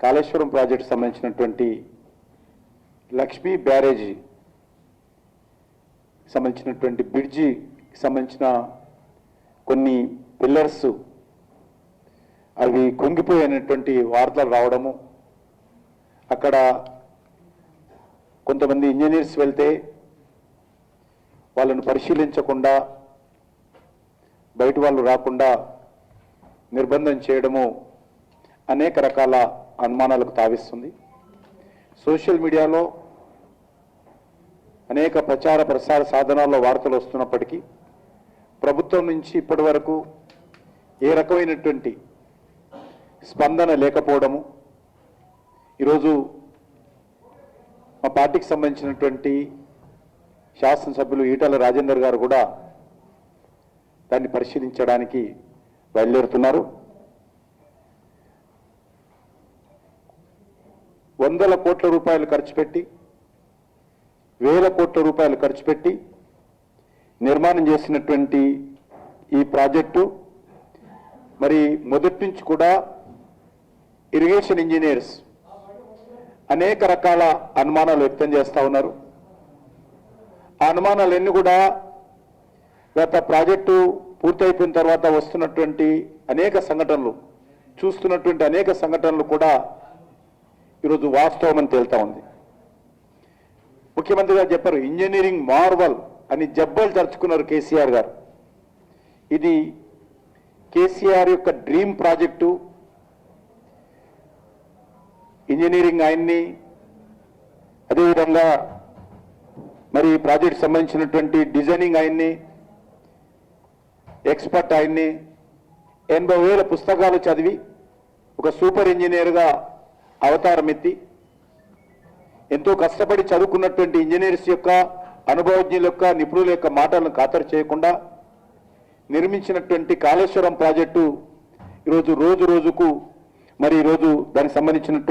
Kaleshwaram project సంబంధించినటువంటి లక్ష్మీ బ్యారేజీ సంబంధించినటువంటి bridge సంబంధించిన కొన్ని పిల్లర్స్ అవి కుంగిపోయినటువంటి వార్తలు రావడము. అక్కడ కొంతమంది ఇంజనీర్స్ వెళ్తే వాళ్ళను పరిశీలించకుండా బయట వాళ్ళు రాకుండా నిర్బంధం చేయడము అనేక రకాల అనుమానాలకు తావిస్తుంది. సోషల్ మీడియాలో అనేక ప్రచార ప్రసార సాధనాల్లో వార్తలు వస్తున్నప్పటికీ ప్రభుత్వం నుంచి ఇప్పటి వరకు ఏ రకమైనటువంటి స్పందన లేకపోవడము ఈరోజు మా పార్టీకి సంబంధించినటువంటి శాసనసభ్యులు ఈటల రాజేందర్ గారు కూడా దాన్ని పరిశీలించడానికి బయలుదేరుతున్నారు. వందల కోట్ల రూపాయలు ఖర్చు పెట్టి వేల కోట్ల రూపాయలు ఖర్చు పెట్టి నిర్మాణం చేసినటువంటి ఈ ప్రాజెక్టు మరి మొదటి నుంచి కూడా ఇరిగేషన్ ఇంజనీర్స్ అనేక రకాల అనుమానాలు వ్యక్తం చేస్తూ ఉన్నారు. ఆ అనుమానాలన్నీ కూడా గత ప్రాజెక్టు పూర్తయిపోయిన తర్వాత వస్తున్నటువంటి అనేక సంఘటనలు చూస్తున్నటువంటి అనేక సంఘటనలు కూడా ఈరోజు వాస్తవం అని తేలుతా ఉంది. ముఖ్యమంత్రి గారు చెప్పారు ఇంజనీరింగ్ మార్వల్ అని జబ్బలు తరుచుకున్నారు కేసీఆర్ గారు. ఇది కేసీఆర్ యొక్క డ్రీమ్ ప్రాజెక్టు. ఇంజనీరింగ్ ఆయన్ని అదేవిధంగా మరి ఈ ప్రాజెక్ట్ సంబంధించినటువంటి డిజైనింగ్ ఆయన్ని ఎక్స్పర్ట్ ఆయన్ని ఎనభై వేల పుస్తకాలు చదివి ఒక సూపర్ ఇంజనీర్గా అవతారమెత్తి ఎంతో కష్టపడి చదువుకున్నటువంటి ఇంజనీర్స్ యొక్క అనుభవజ్ఞుల యొక్క నిపుణుల యొక్క మాటలను ఖాతరు చేయకుండా నిర్మించినటువంటి కాళేశ్వరం ప్రాజెక్టు ఈరోజు రోజు రోజుకు మరి ఈరోజు దానికి సంబంధించినటువంటి